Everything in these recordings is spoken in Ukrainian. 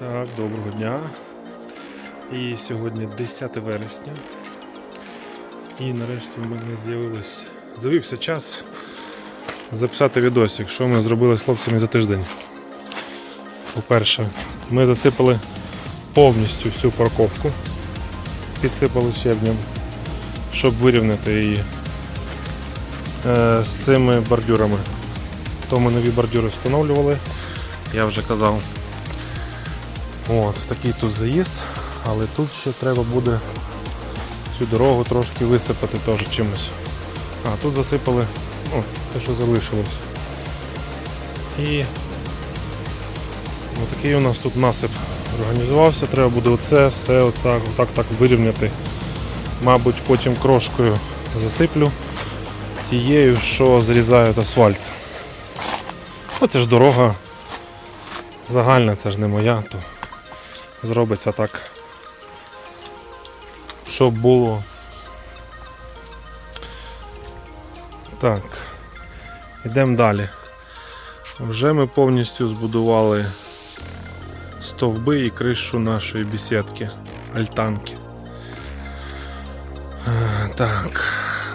Так, доброго дня. І сьогодні 10 вересня. І нарешті в мене з'явилось. З'явився час записати відосик, що ми зробили з хлопцями за тиждень. По-перше, ми засипали повністю всю парковку, підсипали щебнем, щоб вирівняти її е, з цими бордюрами. То ми нові бордюри встановлювали, я вже казав. От, такий тут заїзд, але тут ще треба буде цю дорогу трошки висипати теж чимось. А, тут засипали ну, те, що залишилось. І такий у нас тут насип організувався, треба буде оце, все оце, отак так вирівняти. Мабуть, потім крошкою засиплю тією, що зрізають асфальт. Ну, це ж дорога загальна, це ж не моя, то зробиться так, щоб було. Так, йдемо далі. Вже ми повністю збудували стовби і кришу нашої бесідки, альтанки. Е, Так,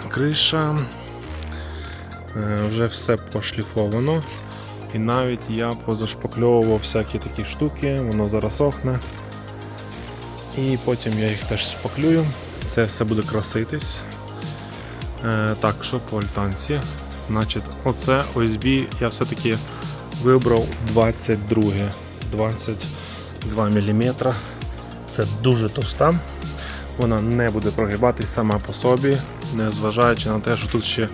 криша. Е, Вже все пошліфовано. І навіть я позашпакльовував всякі такі штуки, воно зараз сохне. І потім я їх теж шпаклюю. Це все буде краситись. Е, так, що по альтанці? Значить, оце OSB я все-таки вибрав 22 22 мм. Це дуже товста. Вона не буде прогибатись сама по собі, незважаючи на те, що тут ще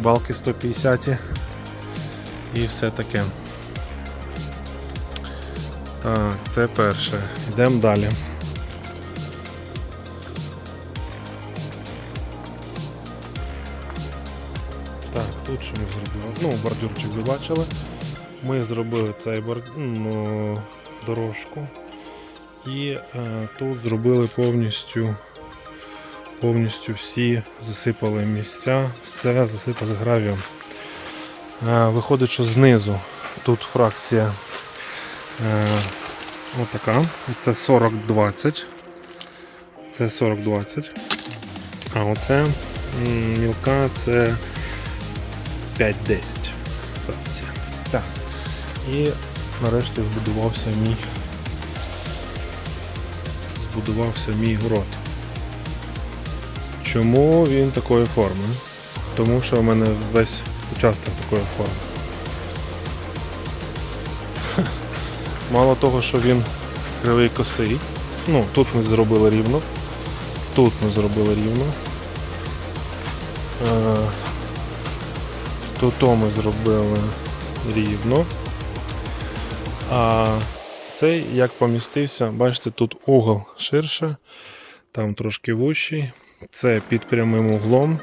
балки 150 і все таке. Так, це перше. Йдемо далі. Так, тут що ми зробили? Ну, бордюрчик ви бачили. Ми зробили цей бор... ну, дорожку. І е, тут зробили повністю повністю всі засипали місця, все засипали гравієм. Е, Виходить, що знизу тут фракція е, отака. Це 40-20. Це 40-20. А оце мілка це 5-10 фракція. Так. І нарешті збудувався мій збудувався мій город. Чому він такої форми? Тому що в мене весь участок такої форми. Мало того, що він кривий косий. Ну, тут ми зробили рівно. Тут ми зробили рівно. Е, Тут ми зробили рівно. А цей як помістився, бачите, тут угол ширше, там трошки вущий. Це під прямим углом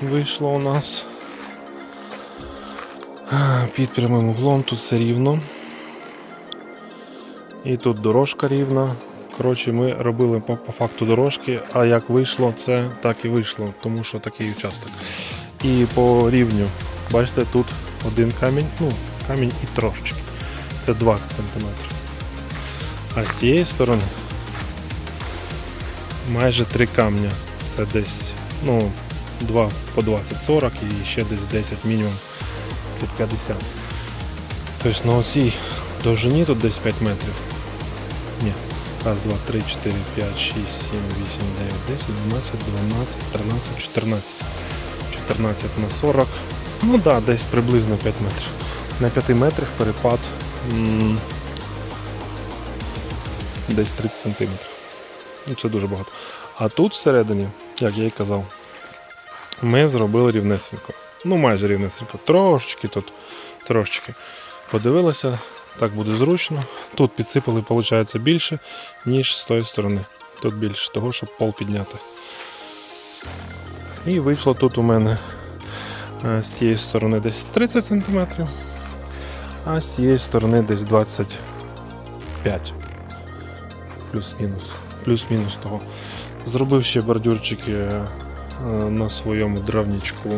вийшло у нас. Під прямим углом тут все рівно. І тут дорожка рівна. Коротше, ми робили по, по факту дорожки, а як вийшло, це так і вийшло, тому що такий участок. І по рівню, бачите, тут один камінь, ну, камінь і трошечки. Це 20 см. А з цієї сторони майже три камня. Це десь ну, 2 по 20-40 і ще десь 10 мінімум. Це 50. Тобто на оцій довжині тут десь 5 метрів. Ні. Раз, два, три, 4, 5, 6, 7, 8, 9, 10, 12, 12, 13, 14. 14 на 40. Ну да, десь приблизно 5 метрів. На 5 метрах перепад м, десь 30 сантиметрів. Ну, це дуже багато. А тут всередині, як я і казав, ми зробили рівнесенько. Ну, майже рівнесенько. Трошечки тут, трошечки. Подивилися, так буде зручно. Тут підсипали, виходить, більше, ніж з тої сторони. Тут більше того, щоб пол підняти. І вийшло тут у мене е, з цієї сторони десь 30 см, а з цієї сторони десь 25 плюс-мінус. Плюс-мінус того. Зробив ще бордюрчики е, на своєму дровничку.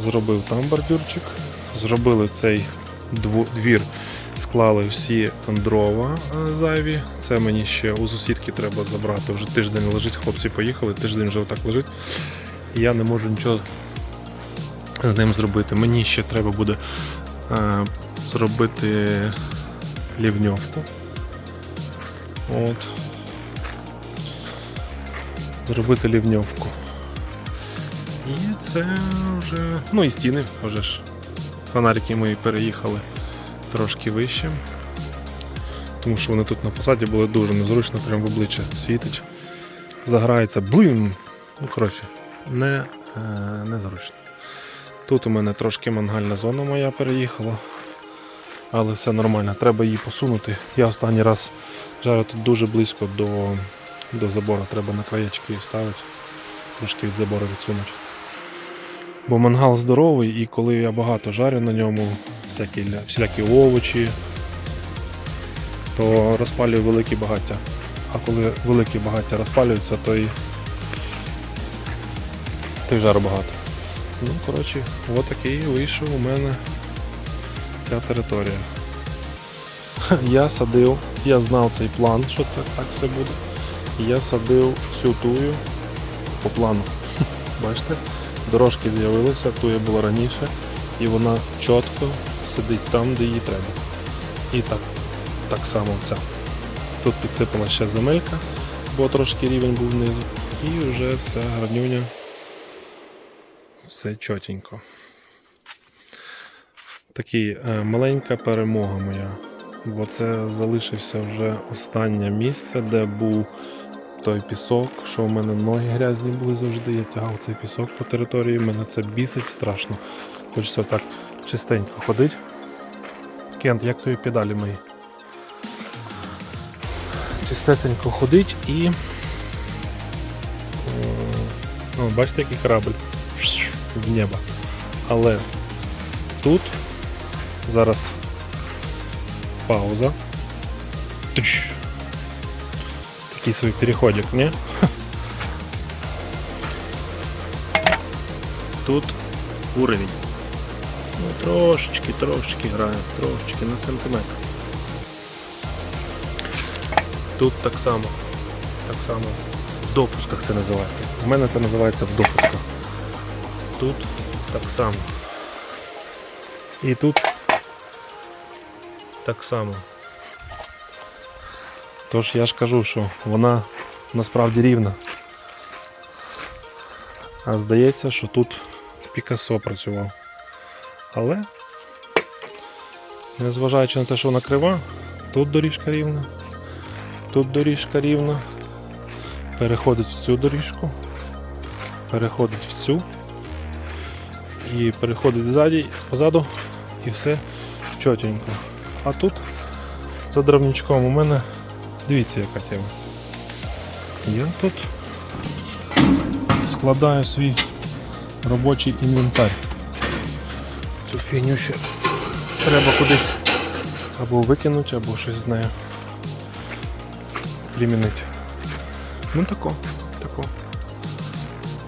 Зробив там бордюрчик. Зробили цей двір склали всі дрова е, зайві. Це мені ще у сусідки треба забрати. Вже тиждень лежить, хлопці поїхали, тиждень вже отак лежить. Я не можу нічого з ним зробити. Мені ще треба буде е, зробити лівньовку. От. Зробити лівньовку. І це вже. Ну і стіни вже ж. Фонарики мої переїхали трошки вище. Тому що вони тут на фасаді були дуже незручно, прямо в обличчя світить. Заграється блин. Ну, коротше, не, е, незручно. Тут у мене трошки мангальна зона моя переїхала. Але все нормально, треба її посунути. Я останній раз жарю тут дуже близько до, до забору, треба на краєчки ставити, трошки від забору відсунути. Бо мангал здоровий, і коли я багато жарю на ньому, всякі, ля- всілякі овочі, то розпалюю великі багаття. А коли великі багаття розпалюються, то і, то й жару багато. Ну, коротше, отакий вийшов у мене ця територія. Я садив, я знав цей план, що це так все буде. Я садив цю тую по плану. Бачите? Дорожки з'явилися, туя була раніше, і вона чітко сидить там, де їй треба. І так, так само ця. Тут підсипала ще земелька, бо трошки рівень був внизу. І вже все гарнюня. Все чотенько. Такий е, маленька перемога моя. Бо це залишився вже останнє місце, де був той пісок, що в мене ноги грязні були завжди. Я тягав цей пісок по території, мене це бісить страшно. Хочеться так чистенько ходити. Кент, як твої педалі мої? Чистесенько ходить і. Ну, бачите, який корабль в небо. Але тут зараз пауза. Тыщ. Такий свій переходик, не? Тут уровень. Ну, трошечки, трошечки грає, трошечки на сантиметр. Тут так само. Так само. В допусках це називається. У мене це називається в допусках. Тут так само. І тут так само. Тож я ж кажу, що вона насправді рівна. А здається, що тут Пікассо працював. Але, незважаючи на те, що вона крива, тут доріжка рівна, тут доріжка рівна, переходить в цю доріжку, переходить в цю і переходить ззаді, позаду і все чотенько. А тут за дровничком у мене дивіться яка тема. Я тут складаю свій робочий інвентар. Цю фігню ще треба кудись або викинути, або щось з нею примінити. Ну тако, тако.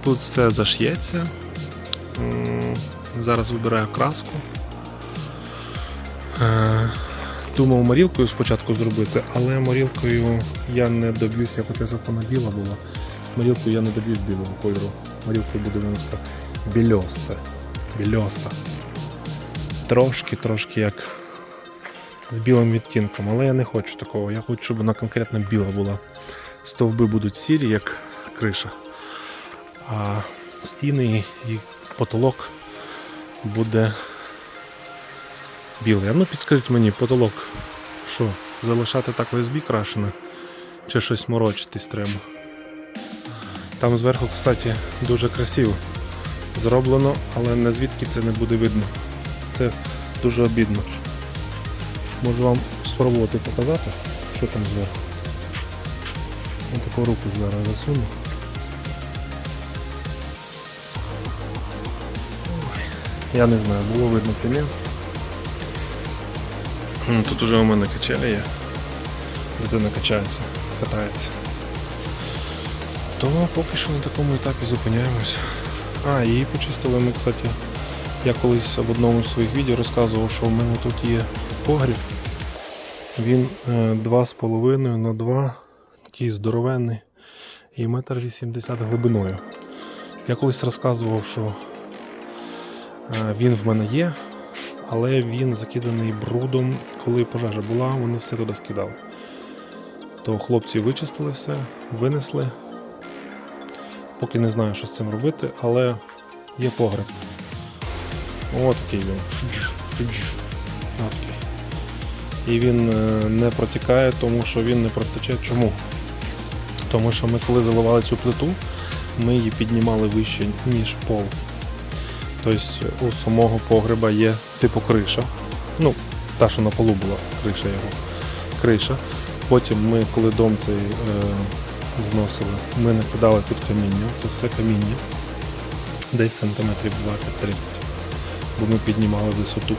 Тут все заш'ється. Зараз вибираю краску. Думав морілкою спочатку зробити, але морілкою я не доб'юсь, я хочу, біла була. Морілкою я не доб'юсь білого кольору. Морілкою буде така більоса. Більоса. Трошки, трошки як з білим відтінком, але я не хочу такого. Я хочу, щоб вона конкретно біла була. Стовби будуть сірі, як криша. А стіни і потолок буде білий. А ну підскажіть мені, потолок, що, залишати так ОСБ крашене? Чи щось морочитись треба? Там зверху, кстати, дуже красиво зроблено, але не звідки це не буде видно. Це дуже обідно. Можу вам спробувати показати, що там зверху. Ось таку руку зараз засуну. Я не знаю, було видно чи ні. М, Тут уже у мене качеля є. Дитина качається, катається. То поки що на такому етапі зупиняємось. А, її почистили ми, кстати. Я колись в одному з своїх відео розказував, що у мене тут є погріб Він е, 2,5 на 2, такий здоровенний, і метр 80 глибиною. Я колись розказував, що е, він в мене є, але він закиданий брудом. Коли пожежа була, вони все туди скидали. То хлопці вичистили все, винесли. Поки не знаю, що з цим робити, але є погреб. От такий він. І він е, не протікає, тому що він не протече. Чому? Тому що ми коли заливали цю плиту, ми її піднімали вище, ніж пол. Тобто у самого погреба є типу криша. Ну, та, що на полу була криша його. Криша. Потім ми, коли дом цей е, зносили, ми накидали під каміння. Це все каміння. Десь сантиметрів 20-30. Бо ми піднімали висоту.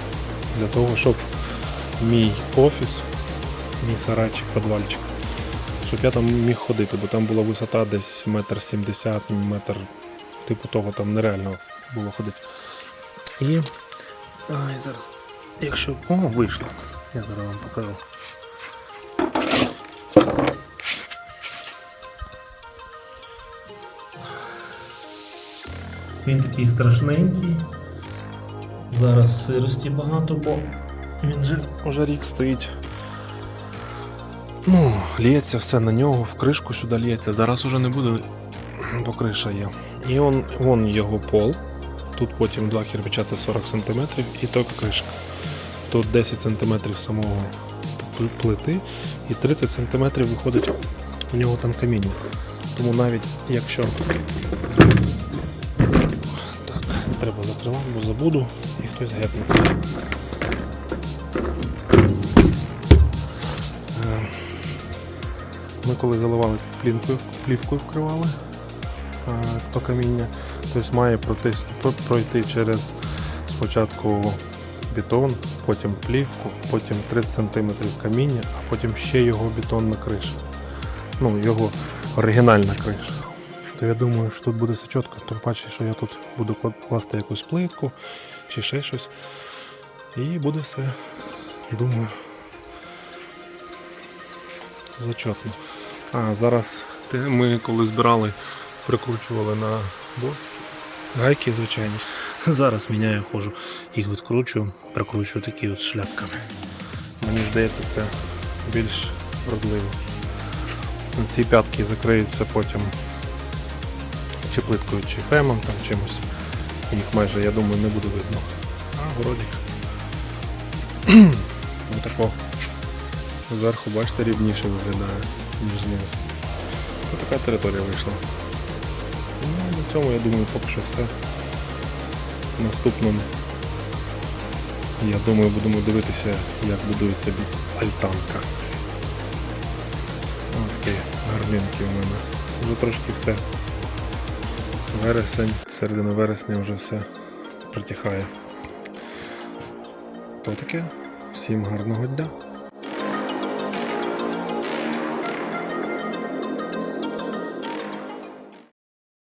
Для того, щоб мій офіс, мій сарайчик, підвальчик, щоб я там міг ходити, бо там була висота десь метр сімдесят, метр, типу того там нереально було ходити. І ай, зараз, якщо. О, вийшло. Я зараз вам покажу. Він такий страшненький. Зараз сирості багато, бо він же вже рік стоїть. Ну, лється все на нього, в кришку сюди лється. Зараз уже не буде, бо криша є. І он, вон його пол. Тут потім два кирпича це 40 см і тільки кришка. Тут 10 см самого плити і 30 см виходить у нього там каміння. Тому навіть якщо так, треба закривати, бо забуду і хтось гепнеться. Е, Ми коли заливали плівкою, плівкою вкривали е, то каміння, тобто має пройти, пройти через спочатку бетон, потім плівку, потім 30 см каміння, а потім ще його бетонна криша. Ну, його оригінальна криша. То я думаю, що тут буде все чітко, тим паче, що я тут буду класти якусь плитку чи ще щось. І буде все, думаю, зачетно. А зараз ми коли збирали, прикручували на борт. Гайки звичайні. Зараз міняю ходжу. Їх відкручую, прикручую такі от шляпками. Мені здається, це більш вродливо. Ці п'ятки закриються потім чи плиткою, чи фемом, там чимось. Їх майже, я думаю, не буде видно. А, вроді. Ну тако. Зверху, бачите, рівніше виглядає, ніж знизу. Ось така територія вийшла. На цьому я думаю поки що все. В наступному я думаю будемо дивитися, як будується альтанка. Ось такі у мене. Вже трошки все. Вересень, середина вересня вже все притихає. То таке. Всім гарного дня.